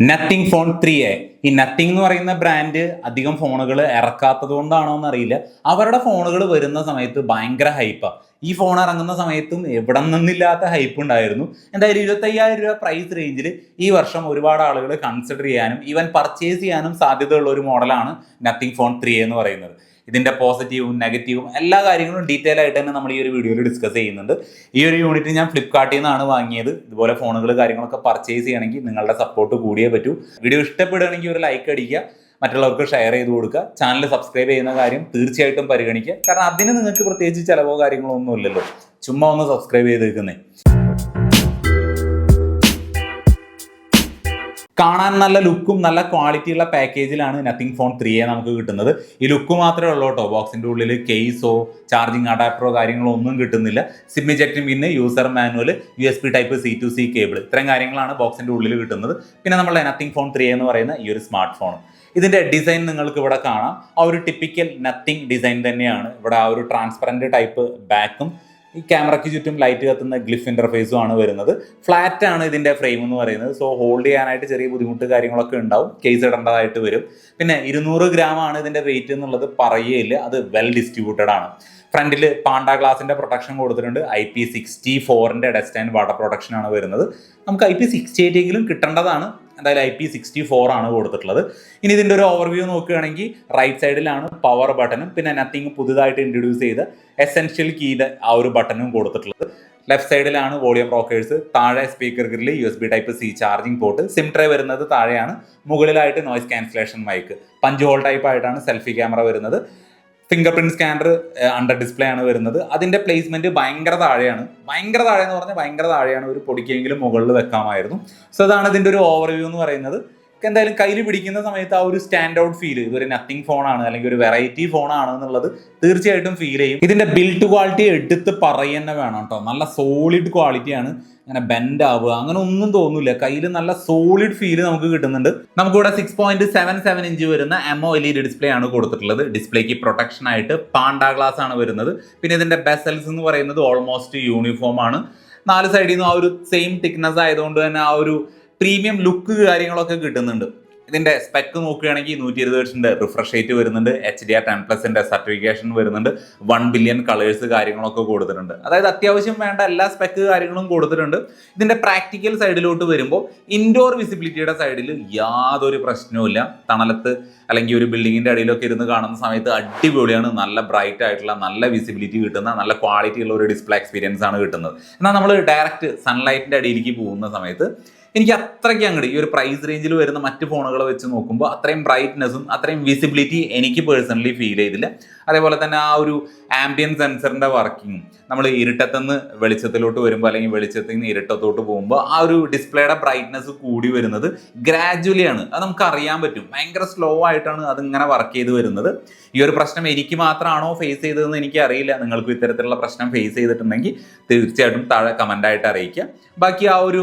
Nothing phone three A ഈ nothing എന്ന് പറയുന്ന ബ്രാൻഡ് അധികം ഫോണുകൾ ഇറക്കാത്തത് കൊണ്ടാണോ എന്നറിയില്ല. അവരുടെ ഫോണുകൾ വരുന്ന സമയത്ത് ഭയങ്കര ഹൈപ്പാണ് ഈ ഫോൺ ഇറങ്ങുന്ന സമയത്തും എവിടെ നിന്നില്ലാത്ത ഹൈപ്പ് ഉണ്ടായിരുന്നു. എന്തായാലും ഇരുപത്തയ്യായിരം രൂപ പ്രൈസ് റേഞ്ചിൽ ഈ വർഷം ഒരുപാട് ആളുകൾ കൺസിഡർ ചെയ്യാനും ഈവൻ പർച്ചേസ് ചെയ്യാനും സാധ്യതയുള്ള ഒരു മോഡലാണ് നത്തിങ് ഫോൺ ത്രീ എന്ന് പറയുന്നത്. ഇതിന്റെ പോസിറ്റീവും നെഗറ്റീവും എല്ലാ കാര്യങ്ങളും ഡീറ്റെയിൽ ആയിട്ട് തന്നെ നമ്മൾ ഈ ഒരു വീഡിയോയിൽ ഡിസ്കസ് ചെയ്യുന്നുണ്ട്. ഈ ഒരു യൂണിറ്റ് ഞാൻ ഫ്ലിപ്കാർട്ടിൽ നിന്നാണ് വാങ്ങിയത്. ഇതുപോലെ ഫോണുകൾ കാര്യങ്ങളൊക്കെ പർച്ചേസ് ചെയ്യണമെങ്കിൽ നിങ്ങളുടെ സപ്പോർട്ട് കൂടിയേ പറ്റൂ. വീഡിയോ ഇഷ്ടപ്പെടുകയാണെങ്കിൽ ഒരു ലൈക്ക് അടിക്കുക മറ്റുള്ളവർക്ക് ഷെയർ ചെയ്ത് കൊടുക്കുക ചാനൽ സബ്സ്ക്രൈബ് ചെയ്യുന്ന കാര്യം തീർച്ചയായിട്ടും പരിഗണിക്കുക. കാരണം അതിന് നിങ്ങൾക്ക് പ്രത്യേകിച്ച് ചിലവോ കാര്യങ്ങളോ ഒന്നും ഇല്ലല്ലോ. ചുമ്മാ ഒന്ന് സബ്സ്ക്രൈബ് ചെയ്ത് വെക്കുന്നേ കാണാൻ നല്ല ലുക്കും നല്ല ക്വാളിറ്റിയുള്ള പാക്കേജിലാണ് നത്തിങ് ഫോൺ ത്രീ എ നമുക്ക് കിട്ടുന്നത്. ഈ ലുക്ക് മാത്രമേ ഉള്ളൂ കേട്ടോ. ബോക്സിന്റെ ഉള്ളിൽ കേസോ ചാർജിങ് അഡാപ്റ്ററോ കാര്യങ്ങളോ ഒന്നും കിട്ടുന്നില്ല. സിം ഇജക്റ്റും പിന്നെ user manual U S B type C to C cable ഇത്തരം കാര്യങ്ങളാണ് ബോക്സിന്റെ ഉള്ളിൽ കിട്ടുന്നത്. പിന്നെ നമ്മളെ നത്തിങ് ഫോൺ ത്രീ എന്ന് പറയുന്ന ഈ ഒരു സ്മാർട്ട് ഫോൺ ഇതിന്റെ ഡിസൈൻ നിങ്ങൾക്ക് ഇവിടെ കാണാം. ആ ഒരു ടിപ്പിക്കൽ നത്തിങ് ഡിസൈൻ തന്നെയാണ്. ഇവിടെ ആ ഒരു ട്രാൻസ്പെറന്റ് ടൈപ്പ് ബാക്കും ഈ ക്യാമറയ്ക്ക് ചുറ്റും ലൈറ്റ് കത്തുന്ന ഗ്ലിഫ് ഇന്റർഫേസും ആണ് വരുന്നത്. ഫ്ലാറ്റ് ആണ് ഇതിന്റെ ഫ്രെയിം എന്ന് പറയുന്നത്. സോ ഹോൾഡ് ചെയ്യാനായിട്ട് ചെറിയ ബുദ്ധിമുട്ട് കാര്യങ്ങളൊക്കെ ഉണ്ടാവും. കേസ് ഇടേണ്ടതായിട്ട് വരും. പിന്നെ ഇരുന്നൂറ് ഗ്രാം ആണ് ഇതിന്റെ വെയിറ്റ് എന്നുള്ളത് പറയുകയില്ല. അത് വെൽ ഡിസ്ട്രിബ്യൂട്ടഡ് ആണ്. ഫ്രണ്ടിൽ പാണ്ട ഗ്ലാസിന്റെ പ്രൊട്ടക്ഷൻ കൊടുത്തിട്ടുണ്ട്. ഐ പി സിക്സ്റ്റി ഫോറിന്റെ ഡസ്റ്റ് ആൻഡ് വാട്ടർ പ്രൊട്ടക്ഷൻ ആണ് വരുന്നത്. നമുക്ക് ഐ പി സിക്സ്റ്റി എയ്റ്റെങ്കിലും കിട്ടേണ്ടതാണ്. എന്തായാലും ഐ പി സിക്സ്റ്റി ഫോർ ആണ് കൊടുത്തിട്ടുള്ളത്. ഇനി ഇതിന്റെ ഒരു ഓവർവ്യൂ നോക്കുകയാണെങ്കിൽ റൈറ്റ് സൈഡിലാണ് പവർ ബട്ടണും പിന്നെ നത്തിങ് പുതുതായിട്ട് ഇൻട്രൊഡ്യൂസ് ചെയ്ത് എസെൻഷ്യൽ കീയുടെ ആ ഒരു ബട്ടണും കൊടുത്തിട്ടുള്ളത്. ലെഫ്റ്റ് സൈഡിലാണ് വോളിയം റോക്കേഴ്സ് താഴെ speaker grill U S B type C charging port SIM tray വരുന്നത് താഴെയാണ് മുകളിലായിട്ട് noise cancellation mic punch hole type ആയിട്ടാണ് സെൽഫി ക്യാമറ വരുന്നത്. Finger print scanner under display ആണ് വരുന്നത്. അതിന്റെ പ്ലേസ്മെന്റ് ഭയങ്കര താഴെയാണ്. ഭയങ്കര താഴെ എന്ന് പറഞ്ഞാൽ ഭയങ്കര താഴെയാണ് ഒരു പൊടിക്കെങ്കിലും മുകളിൽ വെക്കാമായിരുന്നു. സോ അതാണ് ഇതിന്റെ ഒരു ഓവർവ്യൂ എന്ന് പറയുന്നത്. എന്തായാലും കയ്യിൽ പിടിക്കുന്ന സമയത്ത് ആ ഒരു സ്റ്റാൻഡ് ഔട്ട് ഫീൽ ഇതൊരു നത്തിങ് ഫോണാണ് അല്ലെങ്കിൽ ഒരു വെറൈറ്റി ഫോണാണ് എന്നുള്ളത് തീർച്ചയായിട്ടും ഫീൽ ചെയ്യും. ഇതിന്റെ ബിൽഡ് ക്വാളിറ്റി എടുത്ത് പറയുന്ന വേണം കേട്ടോ നല്ല സോളിഡ് ക്വാളിറ്റിയാണ് അങ്ങനെ ബെൻഡ് ആവുക അങ്ങനെ ഒന്നും തോന്നില്ല. കയ്യിൽ നല്ല സോളിഡ് ഫീൽ നമുക്ക് കിട്ടുന്നുണ്ട്. നമുക്കിവിടെ six point seven seven inch വരുന്ന എംഒ എൽ ഇ ഡിസ്പ്ലേ ആണ് കൊടുത്തിട്ടുള്ളത്. ഡിസ്പ്ലേക്ക് പ്രൊട്ടക്ഷൻ ആയിട്ട് പാണ്ട ഗ്ലാസ് ആണ് വരുന്നത്. പിന്നെ ഇതിന്റെ ബെസൽസ് എന്ന് പറയുന്നത് ഓൾമോസ്റ്റ് യൂണിഫോം ആണ്. നാല് സൈഡിൽ നിന്നും ആ ഒരു സെയിം തിക്നെസ് ആയതുകൊണ്ട് തന്നെ ആ ഒരു പ്രീമിയം ലുക്ക് കാര്യങ്ങളൊക്കെ കിട്ടുന്നുണ്ട്. ഇതിന്റെ സ്പെക്ക് നോക്കുകയാണെങ്കിൽ നൂറ്റി ഇരുപത് വേർഷന്റെ റിഫ്രഷ് റേറ്റ് വരുന്നുണ്ട് എച്ച് ഡി ആർ ടെൻ പ്ലസിന്റെ സർട്ടിഫിക്കേഷൻ വരുന്നുണ്ട്. വൺ ബില്യൺ കളേഴ്സ് കാര്യങ്ങളൊക്കെ കൊടുത്തിട്ടുണ്ട്. അതായത് അത്യാവശ്യം വേണ്ട എല്ലാ സ്പെക്ക് കാര്യങ്ങളും കൊടുത്തിട്ടുണ്ട്. ഇതിന്റെ പ്രാക്ടിക്കൽ സൈഡിലോട്ട് വരുമ്പോൾ ഇൻഡോർ വിസിബിലിറ്റിയുടെ സൈഡിൽ യാതൊരു പ്രശ്നവുമില്ല തണലത്ത് അല്ലെങ്കിൽ ഒരു ബിൽഡിങ്ങിന്റെ അടിയിലൊക്കെ ഇരുന്ന് കാണുന്ന സമയത്ത് അടിപൊളിയാണ്. നല്ല ബ്രൈറ്റ് ആയിട്ടുള്ള നല്ല വിസിബിലിറ്റി കിട്ടുന്ന നല്ല ക്വാളിറ്റി ഉള്ള ഒരു ഡിസ്പ്ലേ എക്സ്പീരിയൻസ് ആണ് കിട്ടുന്നത്. എന്നാൽ നമ്മൾ ഡയറക്റ്റ് സൺലൈറ്റിന്റെ അടിയിലേക്ക് പോകുന്ന സമയത്ത് എനിക്ക് അത്രയ്ക്ക് അങ്ങോട്ട് ഈ ഒരു പ്രൈസ് റേഞ്ചിൽ വരുന്ന മറ്റ് ഫോണുകൾ വെച്ച് നോക്കുമ്പോൾ അത്രയും ബ്രൈറ്റ്നെസ്സും അത്രയും വിസിബിലിറ്റി എനിക്ക് പേഴ്സണലി ഫീൽ ചെയ്തില്ല. അതേപോലെ തന്നെ ആ ഒരു ആംബിയൻ സെൻസറിന്റെ വർക്കിങ്ങും നമ്മൾ ഇരുട്ടത്തുനിന്ന് വെളിച്ചത്തിലോട്ട് വരുമ്പോൾ അല്ലെങ്കിൽ വെളിച്ചത്തിൽ നിന്ന് ഇരുട്ടത്തോട്ട് പോകുമ്പോൾ ആ ഒരു ഡിസ്പ്ലേയുടെ ബ്രൈറ്റ്നെസ് കൂടി വരുന്നത് ഗ്രാജുവലി ആണ്. അത് നമുക്ക് അറിയാൻ പറ്റും. ഭയങ്കര സ്ലോ ആയിട്ടാണ് അതിങ്ങനെ വർക്ക് ചെയ്ത് വരുന്നത്. ഈ ഒരു പ്രശ്നം എനിക്ക് മാത്രമാണോ ഫേസ് ചെയ്തതെന്ന് എനിക്ക് അറിയില്ല. നിങ്ങൾക്കും ഇത്തരത്തിലുള്ള പ്രശ്നം ഫേസ് ചെയ്തിട്ടുണ്ടെങ്കിൽ തീർച്ചയായിട്ടും താഴെ കമന്റായിട്ട് അറിയിക്കുക. ബാക്കി ആ ഒരു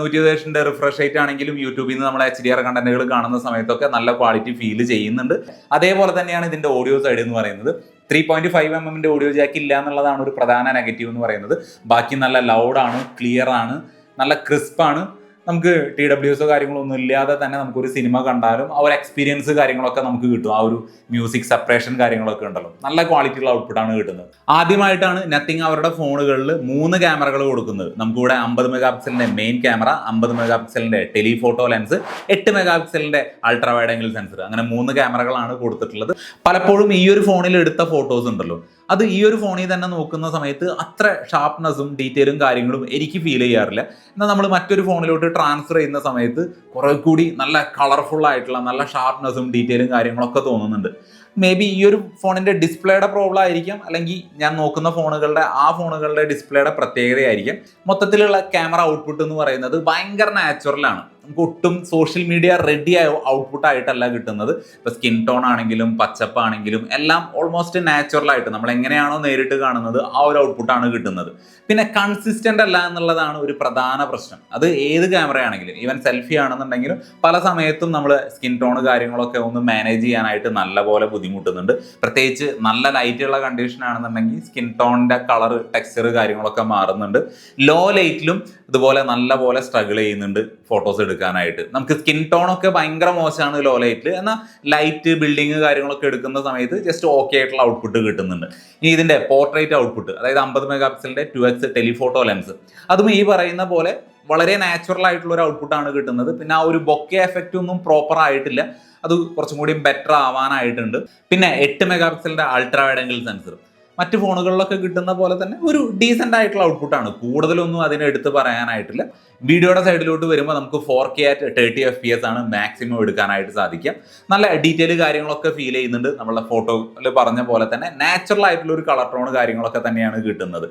നൂറ്റി വേർഷന്റെ റിഫ്രഷ് റേറ്റ് ആണെങ്കിലും യൂട്യൂബിൽ നിന്ന് നമ്മൾ എച്ച് ഡി ആർ കണ്ടന്റുകൾ കാണുന്ന സമയത്തൊക്കെ നല്ല ക്വാളിറ്റി ഫീൽ ചെയ്യുന്നുണ്ട്. അതേപോലെ തന്നെയാണ് ഇതിന്റെ ഓഡിയോ സൈഡ് എന്ന് പറയുന്നത്. ത്രീ പോയിന്റ് ഫൈവ് എം എമ്മിന്റെ ഓഡിയോ ജാക്ക് ഇല്ല എന്നുള്ളതാണ് ഒരു പ്രധാന നെഗറ്റീവ് എന്ന് പറയുന്നത്. ബാക്കി നല്ല ലൗഡാണ് ക്ലിയർ ആണ് നല്ല ക്രിസ്പാണ് നമുക്ക് ടി ഡബ്ല്യൂസോ കാര്യങ്ങളോ ഒന്നും ഇല്ലാതെ തന്നെ നമുക്കൊരു സിനിമ കണ്ടാലും ആ ഒരു എക്സ്പീരിയൻസ് കാര്യങ്ങളൊക്കെ നമുക്ക് കിട്ടും. ആ ഒരു മ്യൂസിക് സെപ്പറേഷൻ കാര്യങ്ങളൊക്കെ ഉണ്ടല്ലോ. നല്ല ക്വാളിറ്റിയുള്ള ആണ് കിട്ടുന്നത്. ആദ്യമായിട്ടാണ് നത്തിങ് അവരുടെ ഫോണുകളിൽ മൂന്ന് ക്യാമറകൾ കൊടുക്കുന്നത്. നമുക്കിവിടെ അമ്പത് മെഗാ പിക്സലിന്റെ മെയിൻ ക്യാമറ അമ്പത് മെഗാ പിക്സലിന്റെ ടെലിഫോട്ടോ ലെൻസ് എട്ട് മെഗാ പിക്സലിന്റെ അൾട്രാ വൈഡ് ആംഗിൾ സെൻസർ അങ്ങനെ മൂന്ന് ക്യാമറകളാണ് കൊടുത്തിട്ടുള്ളത്. പലപ്പോഴും ഈ ഒരു ഫോണിൽ എടുത്ത ഫോട്ടോസ് ഉണ്ടല്ലോ. അത് ഈ ഒരു ഫോണിൽ തന്നെ നോക്കുന്ന സമയത്ത് അത്ര ഷാർപ്നെസ്സും ഡീറ്റെയിലും കാര്യങ്ങളും എനിക്ക് ഫീൽ ചെയ്യാറില്ല. എന്നാൽ നമ്മൾ മറ്റൊരു ഫോണിലോട്ട് ട്രാൻസ്ഫർ ചെയ്യുന്ന സമയത്ത് കുറെ കൂടി നല്ല കളർഫുൾ ആയിട്ടുള്ള നല്ല ഷാർപ്നെസ്സും ഡീറ്റെയിലും കാര്യങ്ങളൊക്കെ തോന്നുന്നുണ്ട്. മേ ബി ഈ ഒരു ഫോണിന്റെ ഡിസ്പ്ലേയുടെ പ്രോബ്ലം ആയിരിക്കാം അല്ലെങ്കിൽ ഞാൻ നോക്കുന്ന ഫോണുകളുടെ ആ ഫോണുകളുടെ ഡിസ്പ്ലേയുടെ പ്രത്യേകതയായിരിക്കാം. മൊത്തത്തിലുള്ള ക്യാമറ ഔട്ട്പുട്ട് എന്ന് പറയുന്നത് ഭയങ്കര നാച്ചുറലാണ് നമുക്ക് ഒട്ടും സോഷ്യൽ മീഡിയ റെഡി ആയ ഔട്ട്പുട്ട് ആയിട്ടല്ല കിട്ടുന്നത്. ഇപ്പൊ സ്കിൻ ടോൺ ആണെങ്കിലും പച്ചപ്പാണെങ്കിലും എല്ലാം ഓൾമോസ്റ്റ് നാച്ചുറൽ ആയിട്ട് നമ്മൾ എങ്ങനെയാണോ നേരിട്ട് കാണുന്നത് ആ ഒരു ഔട്ട്പുട്ടാണ് കിട്ടുന്നത്. പിന്നെ കൺസിസ്റ്റന്റ് അല്ല എന്നുള്ളതാണ് ഒരു പ്രധാന പ്രശ്നം. അത് ഏത് ക്യാമറ ആണെങ്കിലും ഈവൻ സെൽഫി ആണെന്നുണ്ടെങ്കിലും പല സമയത്തും നമ്മൾ സ്കിൻ ടോൺ കാര്യങ്ങളൊക്കെ ഒന്ന് മാനേജ് ചെയ്യാനായിട്ട് നല്ലപോലെ ബുദ്ധിമുട്ടുന്നുണ്ട്. പ്രത്യേകിച്ച് നല്ല ലൈറ്റ് ഉള്ള കണ്ടീഷൻ ആണെന്നുണ്ടെങ്കിൽ സ്കിൻ ടോണിന്റെ കളർ ടെക്സ്ചർ കാര്യങ്ങളൊക്കെ മാറുന്നുണ്ട്. ലോ ലൈറ്റിലും ഇതുപോലെ നല്ല പോലെ സ്ട്രഗിൾ ചെയ്യുന്നുണ്ട് ഫോട്ടോസ് എടുക്കാനായിട്ട്. നമുക്ക് സ്കിൻ ടോൺ ഒക്കെ ഭയങ്കര മോശമാണ് ലോ ലൈറ്റിൽ എന്നാൽ ലൈറ്റ് ബിൽഡിങ് കാര്യങ്ങളൊക്കെ എടുക്കുന്ന സമയത്ത് ജസ്റ്റ് ഓക്കെ ആയിട്ടുള്ള ഔട്ട്പുട്ട് കിട്ടുന്നുണ്ട്. ഇനി ഇതിന്റെ പോർട്രേറ്റ് ഔട്ട്പുട്ട് അതായത് അമ്പത് മെഗാ പിക്സലിന്റെ ടു എക്സ് ടെലിഫോട്ടോ ലെൻസ് അതും ഈ പറയുന്ന പോലെ വളരെ നാച്ചുറൽ ആയിട്ടുള്ള ഒരു ഔട്ട്പുട്ടാണ് കിട്ടുന്നത്. പിന്നെ ആ ഒരു ബൊക്കെ എഫക്റ്റ് ഒന്നും പ്രോപ്പർ ആയിട്ടില്ല. അത് കുറച്ചും കൂടി ബെറ്റർ ആവാനായിട്ടുണ്ട്. പിന്നെ എട്ട് മെഗാ പിക്സലിന്റെ അൾട്രാ വൈഡ് ആംഗിൾ സെൻസർ മറ്റ് ഫോണുകളിലൊക്കെ കിട്ടുന്ന പോലെ തന്നെ ഒരു ഡീസെന്റ് ആയിട്ടുള്ള ഔട്ട്പുട്ടാണ് കൂടുതലൊന്നും അതിനെ എടുത്ത് പറയാനായിട്ടില്ല. വീഡിയോയുടെ സൈഡിലോട്ട് വരുമ്പോൾ നമുക്ക് four K at thirty F P S ആണ് മാക്സിമം എടുക്കാനായിട്ട് സാധിക്കുക. നല്ല ഡീറ്റെയിൽ കാര്യങ്ങളൊക്കെ ഫീൽ ചെയ്യുന്നുണ്ട്. നമ്മളെ ഫോട്ടോയിൽ പറഞ്ഞ പോലെ തന്നെ നാച്ചുറൽ ആയിട്ടുള്ള ഒരു കളർ ടോൺ കാര്യങ്ങളൊക്കെ തന്നെയാണ് കിട്ടുന്നത്.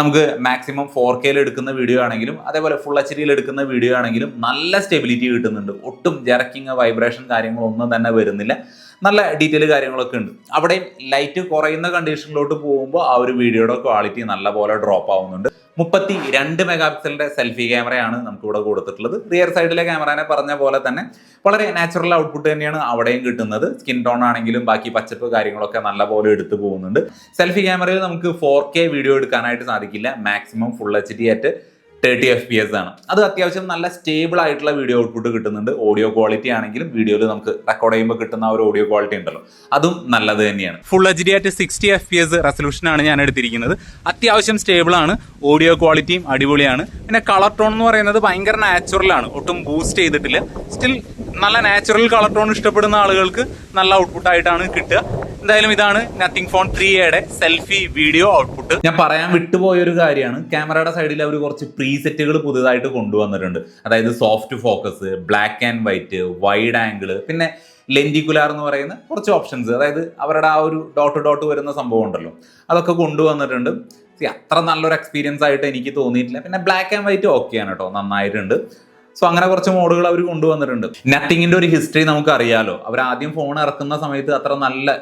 നമുക്ക് മാക്സിമം ഫോർ കെയിൽ എടുക്കുന്ന വീഡിയോ ആണെങ്കിലും അതേപോലെ ഫുൾ എച്ച് ഡിയിൽ എടുക്കുന്ന വീഡിയോ ആണെങ്കിലും നല്ല സ്റ്റെബിലിറ്റി കിട്ടുന്നുണ്ട്. ഒട്ടും ജറക്കിങ് വൈബ്രേഷൻ കാര്യങ്ങളൊന്നും തന്നെ വരുന്നില്ല. നല്ല ഡീറ്റെയിൽ കാര്യങ്ങളൊക്കെ ഉണ്ട്. അവിടെയും ലൈറ്റ് കുറയുന്ന കണ്ടീഷനിലോട്ട് പോകുമ്പോൾ ആ ഒരു വീഡിയോയുടെ ക്വാളിറ്റി നല്ല പോലെ ഡ്രോപ്പ് ആവുന്നുണ്ട്. മുപ്പത്തി രണ്ട് മെഗാ പിക്സലിന്റെ സെൽഫി ക്യാമറയാണ് നമുക്ക് ഇവിടെ കൊടുത്തിട്ടുള്ളത്. റിയർ സൈഡിലെ ക്യാമറനെ പറഞ്ഞ പോലെ തന്നെ വളരെ നാച്ചുറൽ ഔട്ട്പുട്ട് തന്നെയാണ് അവിടെയും കിട്ടുന്നത്. സ്കിൻ ടോൺ ആണെങ്കിലും ബാക്കി പച്ചപ്പ് കാര്യങ്ങളൊക്കെ നല്ല പോലെ എടുത്തു പോകുന്നുണ്ട്. സെൽഫി ക്യാമറയിൽ നമുക്ക് ഫോർ വീഡിയോ എടുക്കാനായിട്ട് സാധിക്കില്ല. മാക്സിമം ഫുൾ എച്ച് ഡി ആയിട്ട് തേർട്ടി എഫ് പി എസ് ആണ്. അത് അത്യാവശ്യം നല്ല സ്റ്റേബിൾ ആയിട്ടുള്ള വീഡിയോ ഔട്ട്പുട്ട് കിട്ടുന്നുണ്ട്. ഓഡിയോ ക്വാളിറ്റി ആണെങ്കിലും വീഡിയോയിൽ നമുക്ക് റെക്കോർഡ് ചെയ്യുമ്പോൾ കിട്ടുന്ന ഒരു ഓഡിയോ ക്വാളിറ്റി ഉണ്ടല്ലോ. അതും നല്ലത് തന്നെയാണ്. ഫുൾ എച്ച് ഡി ആയിട്ട് sixty F P S resolution ആണ് ഞാൻ എടുത്തിരിക്കുന്നത്. അത്യാവശ്യം സ്റ്റേബിൾ ആണ്. ഓഡിയോ ക്വാളിറ്റിയും അടിപൊളിയാണ്. പിന്നെ കളർ ടോൺ എന്ന് പറയുന്നത് ഭയങ്കര നാച്ചുറൽ ആണ്. ഒട്ടും ബൂസ്റ്റ് ചെയ്തിട്ടില്ല. സ്റ്റിൽ നല്ല നാച്ചുറൽ കളർ ടോൺ ഇഷ്ടപ്പെടുന്ന ആളുകൾക്ക് നല്ല ഔട്ട്പുട്ട് ആയിട്ടാണ് കിട്ടുക. എന്തായാലും ഇതാണ് നത്തിങ് ഫോൺ ത്രീ എയുടെ സെൽഫി വീഡിയോ ഔട്ട്പുട്ട് ഞാൻ പറയാൻ വിട്ടുപോയ ഒരു കാര്യമാണ് ക്യാമറയുടെ സൈഡിൽ അവർ കുറച്ച് പ്രീസെറ്റുകൾ പുതുതായിട്ട് കൊണ്ടുവന്നിട്ടുണ്ട്. അതായത് soft focus black and white wide angle പിന്നെ ലെൻഡിക്കുലാർ എന്ന് പറയുന്ന കുറച്ച് ഓപ്ഷൻസ് അതായത് അവരുടെ ആ ഒരു ഡോട്ട് ഡോട്ട് വരുന്ന സംഭവം ഉണ്ടല്ലോ. അതൊക്കെ കൊണ്ടുവന്നിട്ടുണ്ട്. അത്ര നല്ലൊരു എക്സ്പീരിയൻസ് ആയിട്ട് എനിക്ക് തോന്നിയിട്ടില്ല. പിന്നെ ബ്ലാക്ക് ആൻഡ് വൈറ്റ് ഓക്കെയാണ് കേട്ടോ. നന്നായിട്ടുണ്ട്. സോ അങ്ങനെ കുറച്ച് മോഡുകൾ അവർ കൊണ്ടുവന്നിട്ടുണ്ട്. നത്തിങ്ങിന്റെ ഒരു ഹിസ്റ്ററി നമുക്ക് അറിയാലോ അവർ ആദ്യം ഫോൺ ഇറക്കുന്ന സമയത്ത് അത്ര നല്ല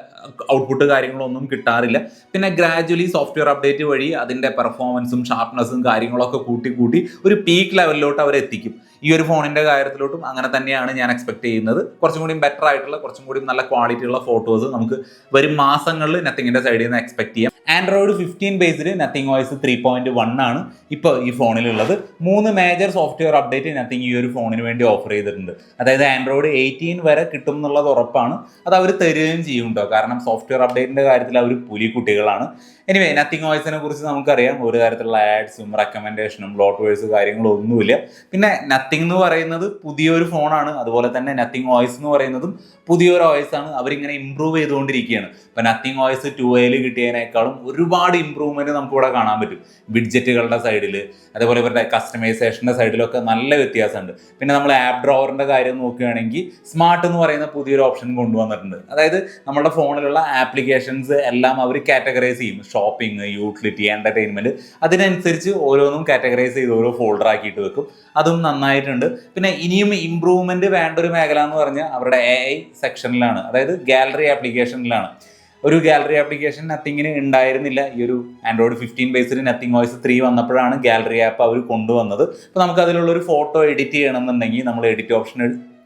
ഔട്ട്പുട്ട് കാര്യങ്ങളൊന്നും കിട്ടാറില്ല. പിന്നെ ഗ്രാജുവലി സോഫ്റ്റ്വെയർ അപ്ഡേറ്റ് വഴി അതിന്റെ പെർഫോമൻസും ഷാർപ്നെസ്സും കാര്യങ്ങളൊക്കെ കൂട്ടി കൂട്ടി ഒരു പീക്ക് ലെവലിലോട്ട് അവർ എത്തിക്കും. ഈ ഒരു ഫോണിന്റെ കാര്യത്തിലോട്ടും അങ്ങനെ തന്നെയാണ് ഞാൻ എക്സ്പെക്ട് ചെയ്യുന്നത്. കുറച്ചും കൂടി ബെറ്റർ ആയിട്ടുള്ള കുറച്ചും കൂടി നല്ല ക്വാളിറ്റിയുള്ള ഫോട്ടോസ് നമുക്ക് വരും മാസങ്ങളിൽ നത്തിങ്ങിന്റെ സൈഡിൽ നിന്ന് എക്സ്പെക്ട് ചെയ്യാം. Android fifteen based Nothing voice three point one ആണ് ഇപ്പോൾ ഈ ഫോണിലുള്ളത്. മൂന്ന് മേജർ സോഫ്റ്റ്വെയർ അപ്ഡേറ്റ് നത്തിങ് ഈ ഒരു ഫോണിന് വേണ്ടി ഓഫർ ചെയ്തിട്ടുണ്ട്. അതായത് ആൻഡ്രോയിഡ് എയ്റ്റീൻ വരെ കിട്ടും എന്നുള്ളത് ഉറപ്പാണ്. അത് അവർ തരികയും ചെയ്യും കേട്ടോ കാരണം സോഫ്റ്റ്വെയർ അപ്ഡേറ്റിന്റെ കാര്യത്തിൽ അവർ പുലി കുട്ടികളാണ്. എനിവേ നത്തിങ് വോയിസിനെ കുറിച്ച് നമുക്കറിയാം. ഒരു തരത്തിലുള്ള ആഡ്സും റെക്കമെൻഡേഷനും ലോട്ട് വേഴ്സ് കാര്യങ്ങളും ഒന്നുമില്ല. പിന്നെ നത്തിങ് എന്ന് പറയുന്നത് പുതിയൊരു ഫോണാണ്. അതുപോലെ തന്നെ നത്തിങ് വോയിസ് എന്ന് പറയുന്നതും പുതിയൊരു വോയിസ് ആണ്. അവരിങ്ങനെ ഇമ്പ്രൂവ് ചെയ്തുകൊണ്ടിരിക്കുകയാണ്. ഇപ്പം നത്തിങ് വോയിസ് ടു എയിൽ കിട്ടിയതിനേക്കാളും ഒരുപാട് ഇമ്പ്രൂവ്മെന്റ് നമുക്ക് ഇവിടെ കാണാൻ പറ്റും. വിഡ്ജറ്റുകളുടെ സൈഡിൽ അതേപോലെ ഇവരുടെ കസ്റ്റമൈസേഷന്റെ സൈഡിലൊക്കെ നല്ല വ്യത്യാസമുണ്ട്. പിന്നെ നമ്മൾ ആപ്പ് ഡ്രോവറിന്റെ കാര്യം നോക്കുകയാണെങ്കിൽ സ്മാർട്ട് എന്ന് പറയുന്ന പുതിയൊരു ഓപ്ഷൻ കൊണ്ടുവന്നിട്ടുണ്ട്. അതായത് നമ്മുടെ ഫോണിലുള്ള ആപ്ലിക്കേഷൻസ് എല്ലാം അവർ കാറ്റഗറൈസ് ചെയ്യും. ഷോപ്പിംഗ് യൂട്ടിലിറ്റി എന്റർടൈൻമെന്റ് അതിനനുസരിച്ച് ഓരോന്നും കാറ്റഗറൈസ് ചെയ്ത് ഓരോ ഫോൾഡർ ആക്കിയിട്ട് വെക്കും. അതും നന്നായിട്ടുണ്ട്. പിന്നെ ഇനിയും ഇമ്പ്രൂവ്മെന്റ് വേണ്ട ഒരു മേഖല എന്ന് പറഞ്ഞാൽ അവരുടെ എ ഐ സെക്ഷനിലാണ് അതായത് ഗാലറി ആപ്ലിക്കേഷനിലാണ് ഒരു ഗാലറി ആപ്ലിക്കേഷൻ നത്തിങ്ങിന് ഉണ്ടായിരുന്നില്ല. ഈ ഒരു Android fifteen based Nothing voice three വന്നപ്പോഴാണ് ഗാലറി ആപ്പ് അവർ കൊണ്ടുവന്നത്. അപ്പോൾ നമുക്ക് അതിലുള്ള ഒരു ഫോട്ടോ എഡിറ്റ് ചെയ്യണമെന്നുണ്ടെങ്കിൽ നമ്മൾ എഡിറ്റ് ഓപ്ഷൻ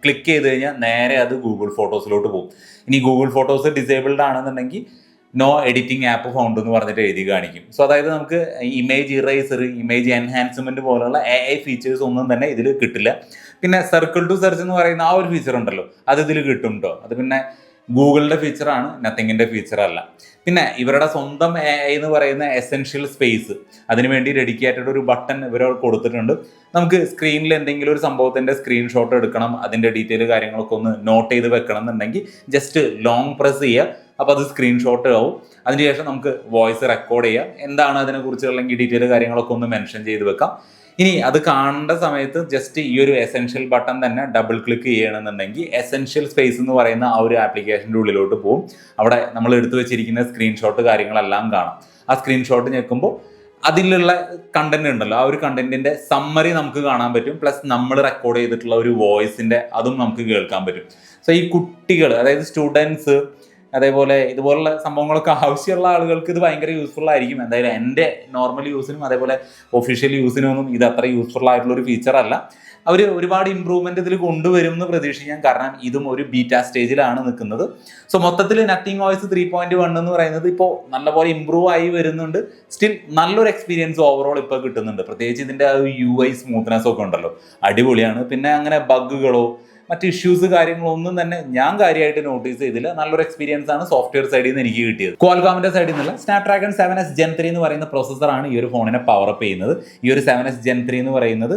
ക്ലിക്ക് ചെയ്ത് കഴിഞ്ഞാൽ നേരെ അത് ഗൂഗിൾ ഫോട്ടോസിലോട്ട് പോകും. ഇനി ഗൂഗിൾ ഫോട്ടോസ് ഡിസേബിൾഡ് ആണെന്നുണ്ടെങ്കിൽ നോ എഡിറ്റിംഗ് ആപ്പ് ഫൗണ്ട് എന്ന് പറഞ്ഞിട്ട് എഴുതി കാണിക്കും. സോ അതായത് നമുക്ക് ഇമേജ് ഇറേസർ ഇമേജ് എൻഹാൻസ്മെന്റ് പോലുള്ള എ ഐ ഫീച്ചേഴ്സ് ഒന്നും തന്നെ ഇതിൽ കിട്ടില്ല. പിന്നെ സർക്കിൾ ടു സെർച്ച് എന്ന് പറയുന്ന ആ ഒരു ഫീച്ചർ ഉണ്ടല്ലോ. അത് ഇതിൽ കിട്ടും കേട്ടോ അത് പിന്നെ ഗൂഗിളിന്റെ ഫീച്ചറാണ് നത്തിങ്ങിന്റെ ഫീച്ചർ അല്ല പിന്നെ ഇവരുടെ സ്വന്തം എ എന്ന് പറയുന്ന എസെൻഷ്യൽ സ്പേസ് അതിനുവേണ്ടി ഡെഡിക്കേറ്റഡ് ഒരു ബട്ടൺ ഇവർ കൊടുത്തിട്ടുണ്ട്. നമുക്ക് സ്ക്രീനിൽ എന്തെങ്കിലും ഒരു സംഭവത്തിന്റെ സ്ക്രീൻഷോട്ട് എടുക്കണം അതിന്റെ ഡീറ്റെയിൽ കാര്യങ്ങളൊക്കെ ഒന്ന് നോട്ട് ചെയ്ത് വെക്കണം എന്നുണ്ടെങ്കിൽ ജസ്റ്റ് ലോങ് പ്രസ് ചെയ്യുക. അപ്പോൾ അത് സ്ക്രീൻഷോട്ട് ആവും. അതിനുശേഷം നമുക്ക് വോയിസ് റെക്കോർഡ് ചെയ്യാം എന്താണ് അതിനെക്കുറിച്ച് അല്ലെങ്കിൽ ഡീറ്റെയിൽ കാര്യങ്ങളൊക്കെ ഒന്ന് മെൻഷൻ ചെയ്ത് വെക്കാം. ഇനി അത് കാണേണ്ട സമയത്ത് ജസ്റ്റ് ഈ ഒരു എസെൻഷ്യൽ ബട്ടൺ തന്നെ ഡബിൾ ക്ലിക്ക് ചെയ്യണമെന്നുണ്ടെങ്കിൽ എസെൻഷ്യൽ സ്പേസ് എന്ന് പറയുന്ന ആ ഒരു ആപ്ലിക്കേഷന്റെ ഉള്ളിലോട്ട് പോകും അവിടെ നമ്മൾ എടുത്തു വെച്ചിരിക്കുന്ന സ്ക്രീൻഷോട്ട് കാര്യങ്ങളെല്ലാം കാണാം. ആ സ്ക്രീൻഷോട്ട് ഞെക്കുമ്പോൾ അതിലുള്ള കണ്ടന്റ് ഉണ്ടല്ലോ. ആ ഒരു കണ്ടന്റിന്റെ സമ്മറി നമുക്ക് കാണാൻ പറ്റും. പ്ലസ് നമ്മൾ റെക്കോർഡ് ചെയ്തിട്ടുള്ള ഒരു വോയിസിന്റെ അതും നമുക്ക് കേൾക്കാൻ പറ്റും. സോ ഈ കുട്ടികൾ അതായത് സ്റ്റുഡൻസ് അതേപോലെ ഇതുപോലുള്ള സംഭവങ്ങളൊക്കെ ആവശ്യമുള്ള ആളുകൾക്ക് ഇത് ഭയങ്കര യൂസ്ഫുൾ ആയിരിക്കും. എന്തായാലും എന്റെ നോർമൽ യൂസിനും അതേപോലെ ഒഫീഷ്യൽ യൂസിനും ഒന്നും ഇത് അത്ര യൂസ്ഫുൾ ആയിട്ടുള്ള ഒരു ഫീച്ചർ അല്ല. അവർ ഒരുപാട് ഇമ്പ്രൂവ്മെന്റ് ഇതിൽ കൊണ്ടുവരും എന്ന് പ്രതീക്ഷിക്കാം. കാരണം ഇതും ഒരു ബീറ്റാ സ്റ്റേജിലാണ് നിൽക്കുന്നത്. സോ മൊത്തത്തിൽ Nothing voice three point one എന്ന് പറയുന്നത് ഇപ്പോൾ നല്ലപോലെ ഇമ്പ്രൂവ് ആയി വരുന്നുണ്ട്. സ്റ്റിൽ നല്ലൊരു എക്സ്പീരിയൻസ് ഓവറോൾ ഇപ്പോൾ കിട്ടുന്നുണ്ട്. പ്രത്യേകിച്ച് ഇതിന്റെ ആ യു ഐ സ്മൂത്ത്നെസ് ഒക്കെ ഉണ്ടല്ലോ. അടിപൊളിയാണ്. പിന്നെ അങ്ങനെ ബഗ്ഗുകളോ മറ്റ് ഇഷ്യൂസ് കാര്യങ്ങളൊന്നും തന്നെ ഞാൻ കാര്യമായിട്ട് നോട്ടീസ് ചെയ്തില്ല. നല്ലൊരു എക്സ്പീരിയൻസ് ആണ് സോഫ്റ്റ്വെയർ സൈഡിൽ നിന്ന് എനിക്ക് കിട്ടിയത്. ക്വാൽകോമിന്റെ സൈഡിൽ നിന്നുള്ള Snapdragon seven S gen three എന്ന് പറയുന്ന പ്രോസസ്സറാണ് ഈ ഒരു ഫോണിനെ പവർ അപ്പ് ചെയ്യുന്നത്. ഈ ഒരു സെവൻ എസ് ജെൻ ത്രീ എന്ന് പറയുന്നത്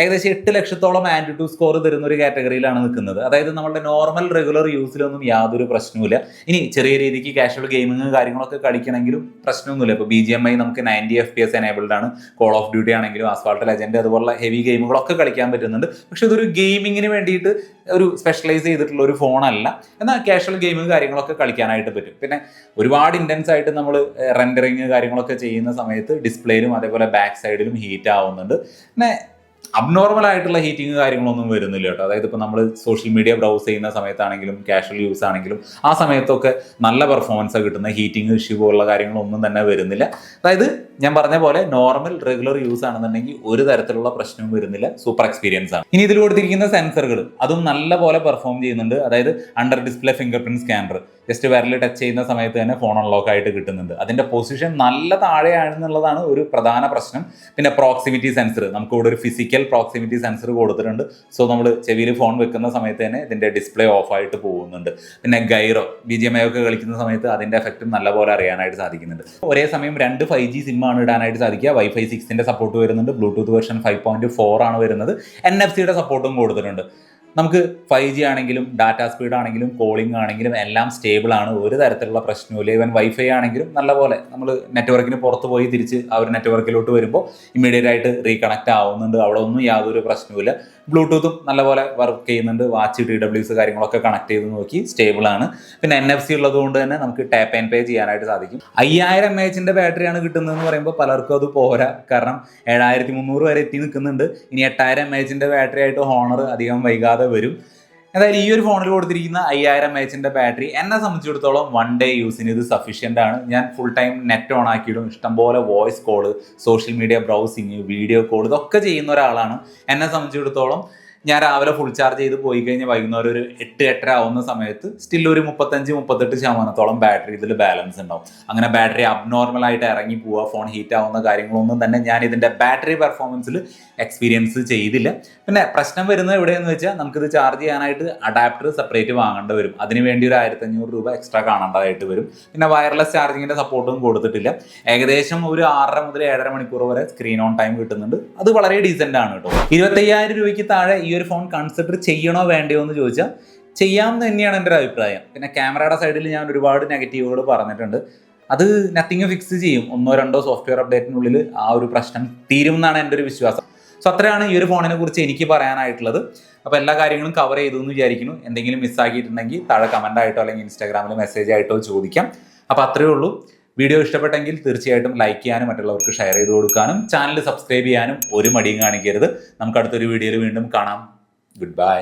ഏകദേശം എട്ട് ലക്ഷത്തോളം ആന്റി സ്കോർ തരുന്ന ഒരു കാറ്റഗറിയിലാണ് നിൽക്കുന്നത്. അതായത് നമ്മുടെ നോർമൽ റെഗുലർ യൂസിലൊന്നും യാതൊരു പ്രശ്നവുമില്ല. ഇനി ചെറിയ രീതിക്ക് കാഷ്വൽ ഗെയിമിങ് കാര്യങ്ങളൊക്കെ കളിക്കണമെങ്കിലും പ്രശ്നമൊന്നുമില്ല. ഇപ്പോൾ ബി ജി എം ഐ നമുക്ക് ninety F P S enabled ആണ്. കോൾ ഓഫ് ഡ്യൂട്ടി ആണെങ്കിലും ആസ്ഫാൾട്ട് ലെജൻഡ് അതുപോലുള്ള ഹെവി ഗെയിമുകളൊക്കെ കളിക്കാൻ പറ്റുന്നുണ്ട്. പക്ഷെ ഇതൊരു ഗെയിമിങ്ങിന് വേണ്ടിയിട്ട് ഒരു സ്പെഷ്യലൈസ് ചെയ്തിട്ടുള്ള ഒരു ഫോണല്ല എന്നാൽ കാഷ്വൽ ഗെയിമും കാര്യങ്ങളൊക്കെ കളിക്കാനായിട്ട് പറ്റും. പിന്നെ ഒരുപാട് ഇന്റൻസ് ആയിട്ട് നമ്മൾ റെൻഡറിങ് കാര്യങ്ങളൊക്കെ ചെയ്യുന്ന സമയത്ത് ഡിസ്പ്ലേയിലും അതേപോലെ ബാക്ക് സൈഡിലും ഹീറ്റ് ആവുന്നുണ്ട്. പിന്നെ അബ്നോർമൽ ആയിട്ടുള്ള ഹീറ്റിംഗ് കാര്യങ്ങളൊന്നും വരുന്നില്ല കേട്ടോ. അതായത് ഇപ്പോൾ നമ്മൾ സോഷ്യൽ മീഡിയ ബ്രൗസ് ചെയ്യുന്ന സമയത്താണെങ്കിലും കാഷ്വൽ യൂസ് ആണെങ്കിലും ആ സമയത്തൊക്കെ നല്ല പെർഫോമൻസ് കിട്ടുന്ന ഹീറ്റിംഗ് ഇഷ്യൂ പോലുള്ള കാര്യങ്ങളൊന്നും തന്നെ വരുന്നില്ല. അതായത് ഞാൻ പറഞ്ഞ പോലെ നോർമൽ റെഗുലർ യൂസ് ആണെന്നുണ്ടെങ്കിൽ ഒരു തരത്തിലുള്ള പ്രശ്നവും വരുന്നില്ല. സൂപ്പർ എക്സ്പീരിയൻസ് ആണ്. ഇനി ഇതിൽ കൊടുത്തിരിക്കുന്ന സെൻസറുകൾ അതും നല്ല പോലെ പെർഫോം ചെയ്യുന്നുണ്ട്. അതായത് under display finger print scanner just വിരൽ ടച്ച് ചെയ്യുന്ന സമയത്ത് തന്നെ ഫോൺ അൺലോക്ക് ആയിട്ട് കിട്ടുന്നുണ്ട്. അതിന്റെ പൊസിഷൻ നല്ല താഴെയാണെന്നുള്ളതാണ് ഒരു പ്രധാന പ്രശ്നം. പിന്നെ പ്രോക്സിമിറ്റി സെൻസർ നമുക്ക് ഇവിടെ ഒരു ഫിസിക്കൽ പ്രോക്സിമിറ്റി സെൻസർ കൊടുത്തിട്ടുണ്ട്. സോ നമ്മൾ ചെവിയിൽ ഫോൺ വെക്കുന്ന സമയത്ത് തന്നെ ഇതിന്റെ ഡിസ്പ്ലേ ഓഫ് ആയിട്ട് പോകുന്നുണ്ട്. പിന്നെ gyro B G M I ഒക്കെ കളിക്കുന്ന സമയത്ത് അതിന്റെ എഫക്റ്റും നല്ലപോലെ അറിയാനായിട്ട് സാധിക്കുന്നുണ്ട്. ഒരേ സമയം രണ്ട് ഫൈവ് ജി സിമ്മാണ് ഇടാനായിട്ട് സാധിക്കുക. വൈഫൈ സിക്സിന്റെ സപ്പോർട്ട് വരുന്നുണ്ട്. Bluetooth version five point four ആണ് വരുന്നത്. എൻ എഫ് സിയുടെ സപ്പോർട്ടും കൊടുത്തിട്ടുണ്ട്. നമുക്ക് ഫൈവ് ജി ആണെങ്കിലും ഡാറ്റ സ്പീഡ് ആണെങ്കിലും കോളിംഗ് ആണെങ്കിലും എല്ലാം സ്റ്റേബിൾ ആണ്. ഒരു തരത്തിലുള്ള പ്രശ്നവുമില്ല. ഈവൻ വൈഫൈ ആണെങ്കിലും നല്ല പോലെ നമ്മൾ നെറ്റ്വർക്കിന് പുറത്ത് പോയി തിരിച്ച് ആ ഒരു നെറ്റ്വർക്കിലോട്ട് വരുമ്പോൾ ഇമ്മീഡിയറ്റ് ആയിട്ട് റീകണക്ട് ആവുന്നുണ്ട്. അവിടെ ഒന്നും യാതൊരു പ്രശ്നവുമില്ല. ബ്ലൂടൂത്തും നല്ല പോലെ വർക്ക് ചെയ്യുന്നുണ്ട്. വാച്ച് ടി ഡബ്ല്യൂസ് കാര്യങ്ങളൊക്കെ കണക്ട് ചെയ്ത് നോക്കി സ്റ്റേബിൾ ആണ്. പിന്നെ എൻ എഫ് സി ഉള്ളത് കൊണ്ട് തന്നെ നമുക്ക് ടാപ്പ് ആൻഡ് പേ ചെയ്യാനായിട്ട് സാധിക്കും. അയ്യായിരം എം എച്ചിന്റെ ബാറ്ററിയാണ് കിട്ടുന്നതെന്ന് പറയുമ്പോൾ പലർക്കും അത് പോരാ. കാരണം ഏഴായിരത്തി മുന്നൂറ് വരെ എത്തി നിൽക്കുന്നുണ്ട്. ഇനി എട്ടായിരം എം എച്ചിന്റെ ബാറ്ററി ആയിട്ട് ഹോണർ അധികം വൈകാതെ വരും. എന്തായാലും ഈ ഒരു ഫോണിൽ കൊടുത്തിരിക്കുന്ന അയ്യായിരം എച്ചിന്റെ ബാറ്ററി എന്നെ സംബന്ധിച്ചിടത്തോളം വൺ ഡേ യൂസിന് ഇത് സഫീഷ്യന്റ് ആണ്. ഞാൻ ഫുൾ ടൈം നെറ്റ് ഓൺ ആക്കിയിടും. ഇഷ്ടംപോലെ voice call social media browsing video call ഇതൊക്കെ ചെയ്യുന്ന ഒരാളാണ്. എന്നെ സംബന്ധിച്ചിടത്തോളം ഞാൻ രാവിലെ ഫുൾ ചാർജ് ചെയ്ത് പോയി കഴിഞ്ഞാൽ വൈകുന്നേരം ഒരു എട്ട് എട്ടര ആവുന്ന സമയത്ത് സ്റ്റിൽ ഒരു മുപ്പത്തഞ്ച് മുപ്പത്തെട്ട് ശതമാനത്തോളം ബാറ്ററി ഇതിൽ ബാലൻസ് ഉണ്ടാവും. അങ്ങനെ ബാറ്ററി അബ്നോർമൽ ആയിട്ട് ഇറങ്ങി പോവുക ഫോൺ ഹീറ്റ് ആവുന്ന കാര്യങ്ങളൊന്നും തന്നെ ഞാൻ ഇതിന്റെ ബാറ്ററി പെർഫോമൻസിൽ എക്സ്പീരിയൻസ് ചെയ്തില്ല. പിന്നെ പ്രശ്നം വരുന്നത് എവിടെയെന്ന് വെച്ചാൽ നമുക്കിത് ചാർജ് ചെയ്യാനായിട്ട് അഡാപ്റ്റർ സെപ്പറേറ്റ് വാങ്ങേണ്ടി വരും. അതിന് വേണ്ടി ഒരു ആയിരത്തി അഞ്ഞൂറ് രൂപ എക്സ്ട്രാ കാണേണ്ടതായിട്ട് വരും. പിന്നെ വയർലെസ് ചാർജിങ്ങിന്റെ സപ്പോർട്ടും കൊടുത്തിട്ടില്ല. ഏകദേശം ഒരു ആറര മുതൽ ഏഴര മണിക്കൂർ വരെ സ്ക്രീൻ ഓൺ ടൈം കിട്ടുന്നുണ്ട്. അത് വളരെ ഡീസെന്റ് ആണ് കേട്ടോ. ഇരുപത്തയ്യായിരം രൂപയ്ക്ക് താഴെ ഈ ഒരു ഫോൺ കൺസിഡർ ചെയ്യണോ വേണ്ടയോ എന്ന് ചോദിച്ചാൽ ചെയ്യാമെന്ന് തന്നെയാണ് എന്റെ ഒരു അഭിപ്രായം. പിന്നെ ക്യാമറയുടെ സൈഡിൽ ഞാൻ ഒരുപാട് നെഗറ്റീവുകൾ പറഞ്ഞിട്ടുണ്ട്. അത് നത്തിങ് ഫിക്സ് ചെയ്യും. ഒന്നോ രണ്ടോ സോഫ്റ്റ്വെയർ അപ്ഡേറ്റിനുള്ളിൽ ആ ഒരു പ്രശ്നം തീരും എന്നാണ് എന്റെ ഒരു വിശ്വാസം. സോ അത്രയാണ് ഈ ഒരു ഫോണിനെ കുറിച്ച് എനിക്ക് പറയാനായിട്ടുള്ളത്. അപ്പോൾ എല്ലാ കാര്യങ്ങളും കവർ ചെയ്തു എന്ന് വിചാരിക്കുന്നു. എന്തെങ്കിലും മിസ്സാക്കിയിട്ടുണ്ടെങ്കിൽ താഴെ കമന്റ് ആയിട്ടോ അല്ലെങ്കിൽ ഇൻസ്റ്റാഗ്രാമിൽ മെസ്സേജ് ആയിട്ടോ ചോദിക്കാം. അപ്പോൾ അത്രയേ ഉള്ളൂ. വീഡിയോ ഇഷ്ടപ്പെട്ടെങ്കിൽ തീർച്ചയായിട്ടും ലൈക്ക് ചെയ്യാനും മറ്റുള്ളവർക്ക് ഷെയർ ചെയ്ത് കൊടുക്കാനും ചാനൽ സബ്സ്ക്രൈബ് ചെയ്യാനും ഒരു മടിയും കാണിക്കരുത്. നമുക്ക് അടുത്തൊരു വീഡിയോയിൽ വീണ്ടും കാണാം. Good bye